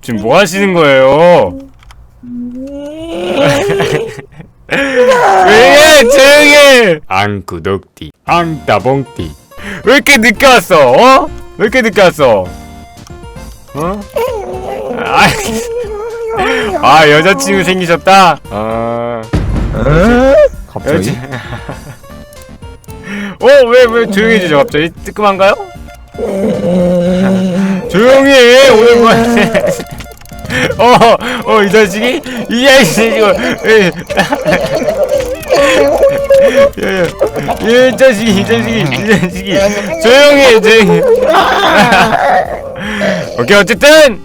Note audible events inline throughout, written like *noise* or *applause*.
지금 뭐 하시는 거예요? *laughs* 왜 조용히 안 구독띠 안 따봉띠 왜 이렇게 늦게 왔어 어? 왜 이렇게 늦게 왔어 어? 아, *laughs* 아 여자친구 생기셨다? 아 에? 갑자기? 여자 *laughs* 어? 왜 왜 조용해지죠 갑자기? 뜨끔한가요? 조용히 해 오늘 뭐. 어어 *laughs* 이 자식이? 이 자식이 이거. 야야 이 자식이 이 자식이 이 자식이. 조용히 해 조용히 *laughs* 오케이 어쨌든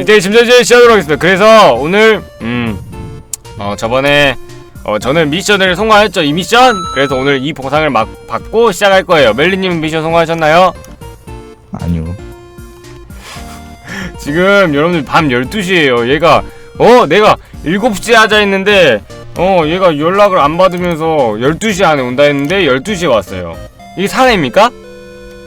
이제 심전제 시작하도록 하겠습니다. 그래서 오늘 음어 저번에 어 저는 미션을 성공했죠 이 미션? 그래서 오늘 이 보상을 막 받고 시작할 거예요. 멜리님 미션 성공하셨나요? 아니요. 지금 여러분들 밤 12시에요. 얘가 어 내가 7시에 하자 했는데 어 얘가 연락을 안 받으면서 12시 안에 온다 했는데 12시에 왔어요. 이게 사내입니까?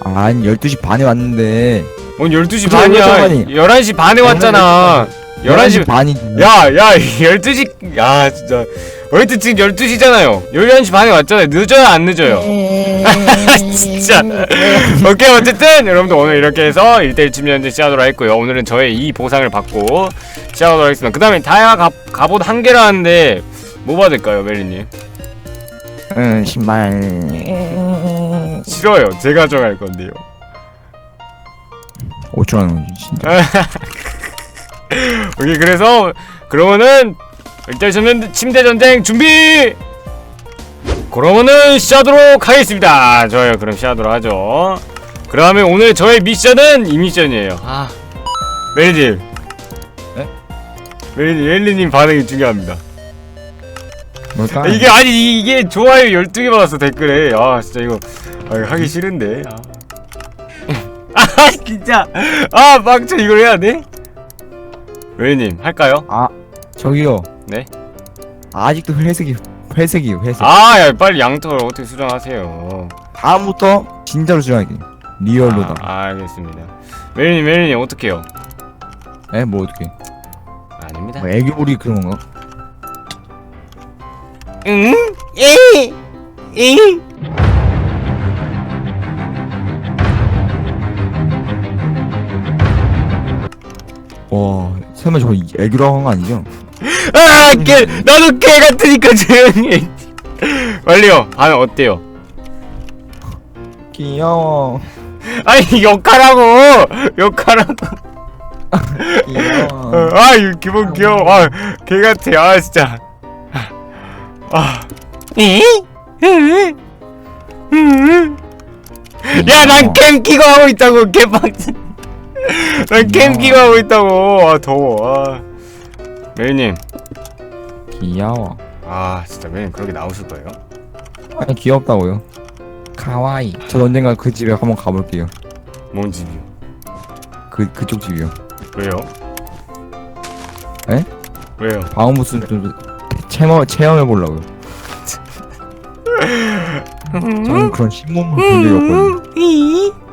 아니 12시 반에 왔는데 뭔 12시 그래, 반이야. 상관이. 11시 반에 왔잖아. 11시 반이 야, 야, 12시 야, 진짜 어쨌든 지금 12시잖아요. 11시 반에 왔잖아요. 늦어요, 안 늦어요? *laughs* 진짜. 오케이, 어쨌든 여러분들 오늘 이렇게 해서 1대1 침전제 시작하도록 했고요. 오늘은 저의 이 보상을 받고 시작하도록 하겠습니다. 그 다음에 다이아 갑, 갑옷 한 개라는데 뭐 받을까요, 멜리님? 응 신발 싫어요. 제가 정할 건데요. 5천 원이지 진짜. *laughs* *laughs* 오케이, 그래서 그러면은 1대1 침전, 침대 전쟁 준비! 그러면은 시작하도록 하겠습니다. 좋아요. 그럼 시작하도록 하죠. 그러면 오늘 저의 미션은 이 미션이에요. 아, 멜리님. 네? 멜리님, 멜리님 반응이 중요합니다. 뭘까? 아, 이게 아니 이- 이게 좋아요 12개 받았어 댓글에. 아 진짜 이거 아, 이거 하기 싫은데. 아. *laughs* 아 진짜. 아 막차 이걸 해야 돼? 멜리님 할까요? 아 저기요. 네. 아직도 회색이 회색이요 회색. 아, 야, 빨리 양털 어떻게 수정하세요. 다음부터 진짜로 수정할게. 리얼로다. 아, 알겠습니다. 멜리님, 멜리님 어떡해요? 에? 뭐 어떻게? 아닙니다. 뭐 애교 부리 그런 건가? 응? 예? 응? 설마 저거 애교라고 한거 아니죠? 아, 개, 나도 개 같으니까 조용히 해. 빨리요. 반응 어때요? 귀여워. 아니, 욕하라고! 욕하라고! 귀여워. 어, 아, 기분 귀여워. 아, 개 같아. 아, 진짜. 아. 야, 난캠 끼고 하고 있다고, 개빡치. 난캠 끼고 하고 있다고. 아, 더워. 아. 메이님. 귀여워. 아, 진짜 메이님 그렇게 나오실 거예요? 아니 귀엽다고요. 카와이. 저 언젠가 그 집에 한번 가볼게요. 뭔 집이요? 그 그쪽 집이요. 왜요? 에? 왜요? 바우무스 좀 체험 체험해 보려고요. *laughs* 저는 그런 신문물 본 적이 없거든요.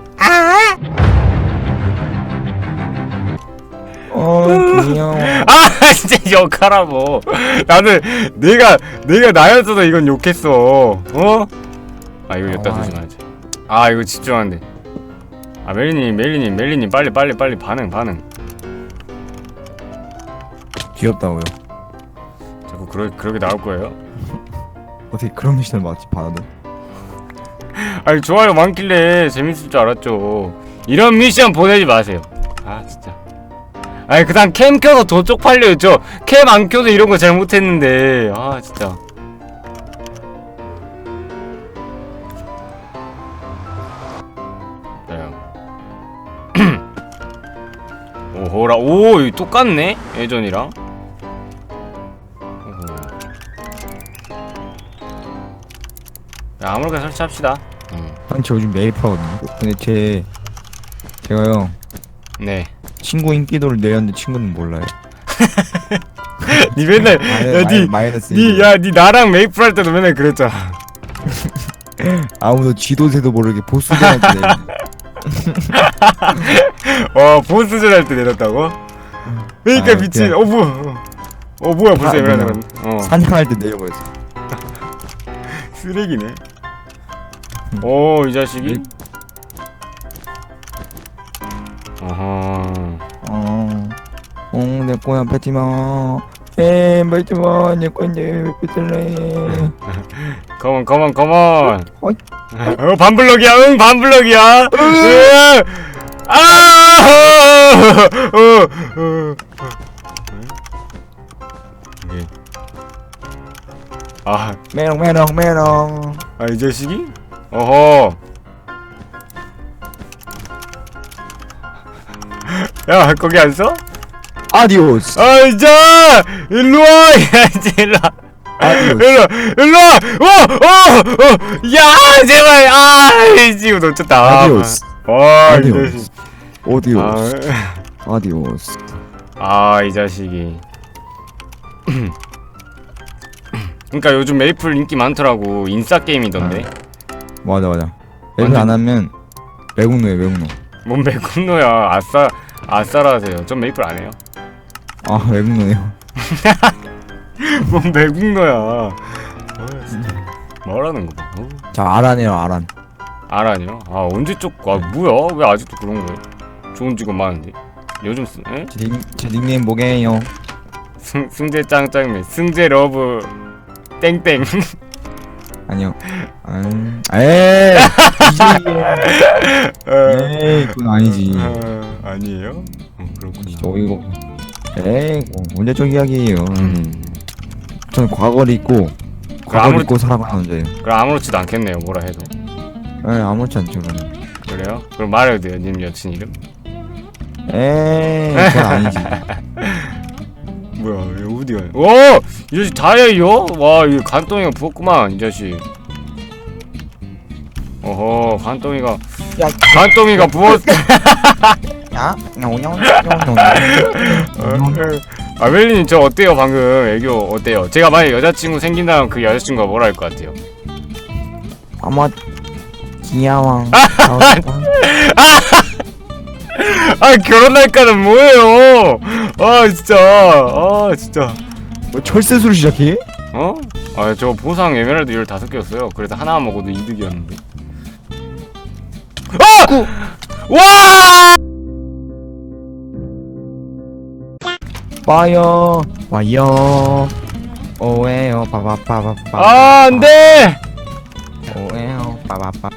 어 귀여워. 아 *laughs* 진짜 욕하라고 나는 내가 내가 나였어도 이건 욕했어 어? 아 이거 여기다 아, 조심하지 아 이거 집중한데 아 멜리님 멜리님 멜리님 빨리 빨리 빨리 반응 반응 귀엽다고요. 자꾸 그러, 그렇게 나올 거예요? 어떻게 그런 미션을 맞지 받아도? 아니 좋아요 많길래 재밌을 줄 알았죠 이런 미션 보내지 마세요 아 진짜 아니 그다음 캠 켜서 더 쪽팔려요 저캠 안 켜도 이런 거 잘못했는데 아 진짜 네. *clears throat* 오호라 오 똑같네 예전이랑. 야 아무렇게나 설치합시다 음. 아니 저 요즘 메이플 하거든요. 근데 제 제가요 네 친구 인기도를 내렸는데 친구는 몰라요. *laughs* 니 맨날 마이- 야, 마이- 니, 마이너스 니, 야, 니 나랑 메이플 할 때도 맨날 그랬잖아. 아무도 지도새도 모르게 보스들한테 *laughs* 와 보스전 할때 내렸다고? 그러니까 아, 미친. 그냥- 어 뭐야. 어 뭐야 벌써 아, 에메랄드 그냥 어. 사냥할 때 내려버렸어. *laughs* 쓰레기네. 오 이 자식이 내 거야 뱉지마. 에, 뱉지마. 내 건데 왜 뱉을래? 컴온 컴온 컴온 어이. 어 반블럭이야 응 반블럭이야 으, 아 어, 어, 어. 오케이. 아, 메롱 메롱 메롱. 아, 이 자식이? 어허. *laughs* 야, 거기 안 서? 아디오스. 아, 이제! 일로 와! *laughs* 야, 이제 일로 와! 아디오스. 일로, 일로 와! 어! 어! 어! 야, 제발! 아, 이거 놓쳤다. 아디오스. 와, 이 아디오스. 오디오스. 아디오스. 아, 아, 이 자식이. 그러니까 요즘 메이플 인기 많더라고. 인싸 게임이던데. 맞아 맞아. 앱을 완전- 안 하면 매국노예 매국노. 뭔 매군노야. 아싸, 아싸라세요. 전 메이플 안 해요. 아 매국노예요. *laughs* 뭔 매국노야. 아, 진짜. 말하는 거 봐. 어. 자 아란이에요 아란. 아라니요? 아 언제 쪽? 아 뭐야? 왜 아직도 그런 거예요? 좋은 직업 많은데. 요즘 쓰, 에? 제, 닉, 제 닉네임 뭐게요? 승 승재 짱짱맨, 승재 러브 땡땡. *laughs* 아니요. 음, 에이. *laughs* 에이 그건 아니지. 어, 아니에요? 어, 그렇구나. 진짜 어이가. 없네. 에이 뭐, 언제적 이야기예요. 음. 저는 과거를 잊고 과거를 아무리- 잊고 살아가는 남자예요. 그럼 아무렇지도 않겠네요. 뭐라 해도. 에 아무렇지 않죠 저는. 그래요? 그럼 말해도 돼요, 님 여친 이름? 에이 그건 아니지. *laughs* 뭐야, 얘 어디가? 오! 이 자식 다이아요? 와, 이 간덩이가 부었구만, 이 자식. 어허, 간덩이가. 야. 간덩이가 부었. 야, 냐옹냐옹 아, 멜리님 저 어때요, 방금 애교 어때요? 제가 만약 여자친구 생긴다면 그 여자친구가 뭐라 할 것 같아요? 아마 귀여워. 아, 결혼 날까는 뭐예요? 아, 진짜. 아, 진짜. 뭐 철새수를 시작해? 어? 아, 저 보상 에메랄드 15개였어요. 그래서 하나만 먹어도 이득이었는데. 아! 와! 와요, 와요. 오에요, 빠바빠바빠. 아, 안 돼! 오에요, 빠바빠,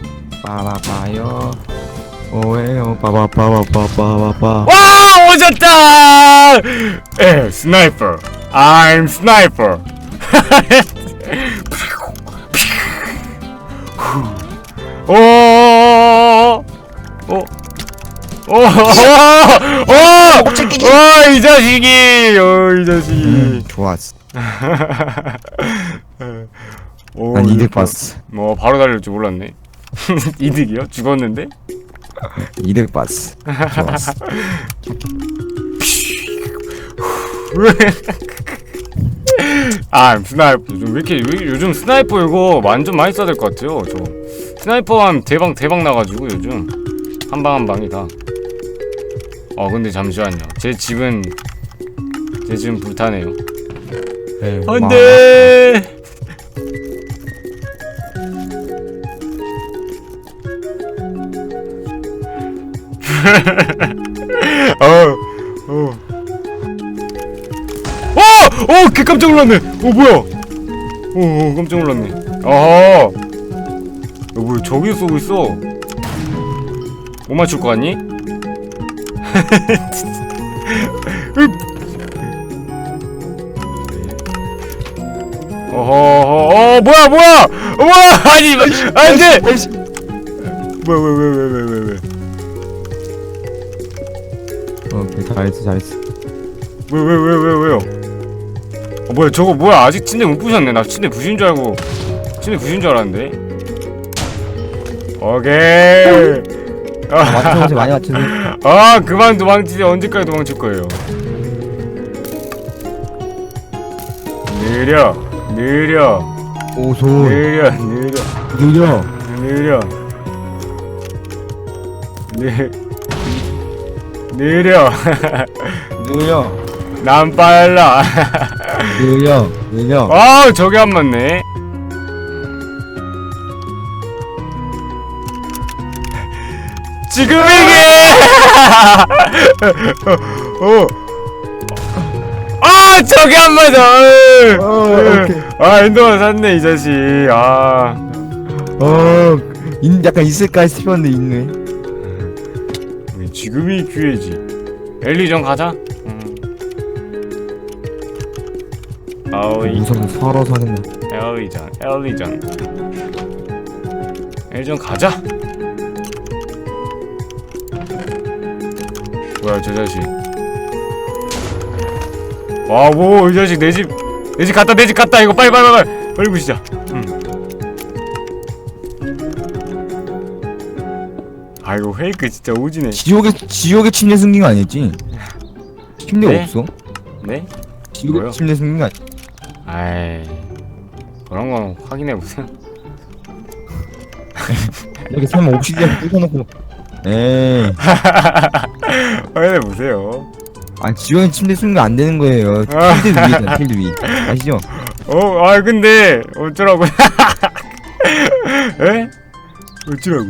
빠바빠요. 오에요, 빠바빠바빠바빠. 와! 오졌다! 에, 스나이퍼. I'm sniper. 오! 오! 오! 오! 오! 오! 이 자식이! 어, 이 자식이. 음, 좋았어. 오, *laughs* 난 이득 봤어. 뭐 바로 달릴 줄 몰랐네. *laughs* 이득이요? 죽었는데? *laughs* 이득 봤어. 좋았어. 아 스나이퍼 요즘 왜 이렇게 왜, 요즘 스나이퍼 이거 완전 많이 써야 될 것 같아요 저 스나이퍼 하면 대박 대박 나가지고 요즘 한 방 한 방이 다 어 근데 잠시만요 제 집은 제 집은 불타네요 네, 안돼 어, 어. 어! 어! 개 깜짝 놀랐네! 어, 뭐야! 어, 어 깜짝 놀랐네. 어허! 야, 뭐야, 저기 쏘고 있어. 못 맞출 거 같니? 어허, 어, 뭐야, 뭐야! *laughs* 어, 뭐야! 아니, 안 돼! 뭐야, 왜, 왜, 왜, 왜, 왜, 왜. 오케이, 잘했어, 잘했어. 왜, 왜, 왜, 왜, 왜요? 어, 뭐야, 저거 뭐야, 아직 침대 못 부셨네. 나 침대 부신 줄 알고, 침대 부신 줄 알았는데. 오케이. 맞춰보세요, 많이 맞춰보세요. 아, 그만 도망치지. 언제까지 도망칠 거예요? 느려, 느려, 오소, 느려, 느려, 느려. 느려, 느 느려. 느려. 난 빨라. 느려 느려. 아 저게 안 맞네 지금 이게! *laughs* 어. 아 저게 안 맞아 으. 어, 오케이. 아 엔더만 샀네 이 자식. 아. 어 인, 약간 있을까 싶었는데 있네. 지금이 기회지. 엘리전 가자. 음. 아오이. 무서워 서로 사겠네 엘리전 엘리전. 엘리전 가자 뭐야 저 자식 와뭐이 자식 내 집 내 집 갔다 내 집 갔다 이거 빨리 빨리 빨리 빨리 부시자 음. 아 이거 페이크 진짜 오지네 지옥에 지옥에 침대 숨긴 거 아니었지? 침대 네? 없어? 네? 지옥에 뭐요? 침대 숨긴 거 아니? 아이 그런 건 확인해 보세요 *laughs* 이렇게 설마 옵시디언 부숴놓고 에이 *laughs* *laughs* 확인해 보세요 아 지옥에 침대 거안 되는 거예요 아. 필드 위에잖아 필드 위 아시죠? 어, 아 근데 어쩌라고? *laughs* 에? 어쩌라고?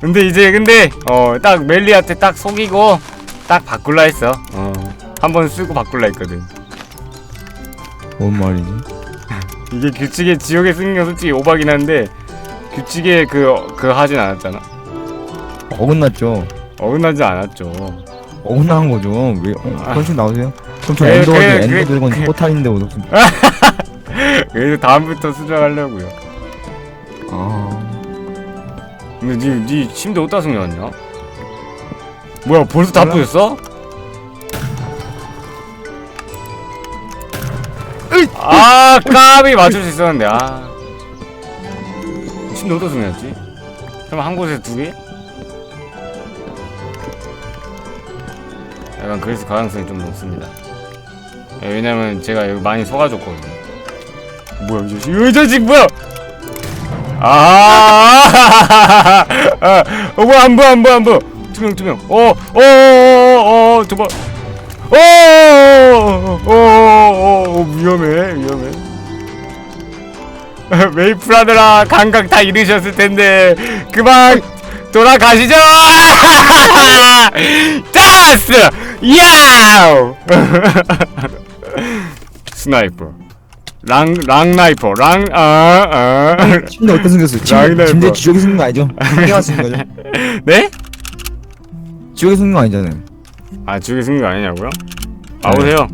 근데 이제 근데 어 딱 멜리한테 딱 속이고 딱 바꿀라 했어. 어. 한 번 쓰고 바꿀라 했거든. 뭔 말이지? 이게 규칙에 지옥에 쓰는 건 솔직히 오바긴 한데 규칙에 그 그 하진 않았잖아. 어긋났죠 어긋나지 않았죠. 어긋나는 거죠 왜 어, 아. 컨셉 나오세요? 그럼 저 그래, 엔더 그래, 엔더 그래, 드래곤 그래. 포탈인데 어떻습 *laughs* 그래서 다음부터 수정하려고요. 아 근데 니, 니 침대 어디다 숨겨놨냐? 뭐야 벌써 다 몰라. 부셨어? 아 까비 맞출 수 있었는데 아 침대 어디다 숨겨놨지? 그럼 한 곳에 두 개? 약간 그래서 가능성이 좀 높습니다 예, 왜냐면 제가 여기 많이 속아줬거든요 뭐야 이 자식 이 자식 뭐야 아, 아, 어, 뭐야, 안 보여, 안 보여, 안 보여. 두 명, 두 명. 어, 어, 어, 어, 어. 어, 어, 어, 어, 어, 위험해, 위험해. 메이플하느라 감각 다 잃으셨을 텐데, 그만 돌아가시죠! 짜스! 야우! *laughs* 스나이퍼. 랑, 랑 나이퍼, 랑, 아, 아. 침대 어디다 숨겼어요? 라인을 침대, 침대 봐. 지옥에 숨긴 거 아니죠? *laughs* 침대가 숨긴 거죠? 네? 지옥에 숨긴 거 아니잖아요 아 죽이 승리 아니냐고요? 와보세요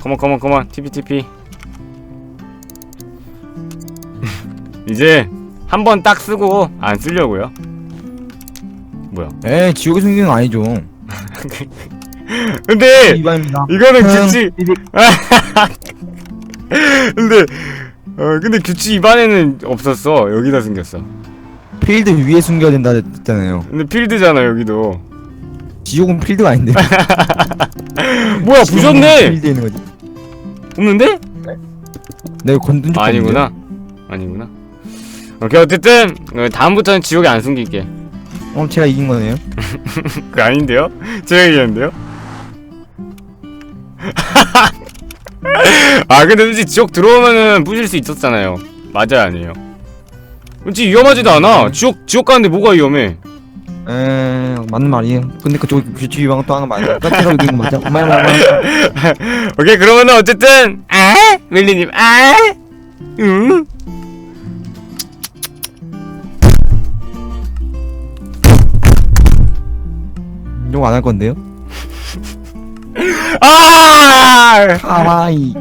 컴온 컴온 컴온 TP TP 이제 한 번 딱 쓰고 안 쓰려고요 뭐야 에이 지옥에 숨긴 거 아니죠 *laughs* 근데 이반입니다. 이거는 규칙. *laughs* 근데 어 근데 규칙 입안에는 없었어. 여기다 숨겼어. 필드 위에 숨겨야 된다 했잖아요. 근데 필드잖아 여기도. 지옥은 필드가 아닌데. *laughs* 뭐야 부셨네! 필드에 있는 거지. 없는데? 내가 건든 적 아니구나. 아니구나. 오케이 어쨌든 어, 다음부터는 지옥에 안 숨길게. 어 제가 이긴 거네요 *laughs* 그 아닌데요? 제가 얘기했는데요? *laughs* 아 근데 솔직히 지옥 들어오면은 부실 수 있었잖아요. 맞아요 아니에요? 솔직히 위험하지도 않아. 지옥 지옥 가는데 뭐가 위험해? 에 맞는 말이에요 근데 그쪽 규칙 위반 또 하는 거 까치가 이긴 거 맞죠? 엄마 엄마 엄마 오케이 그러면은 어쨌든 아 멜리님 아 응. 이거 안할 건데요? 아 하와이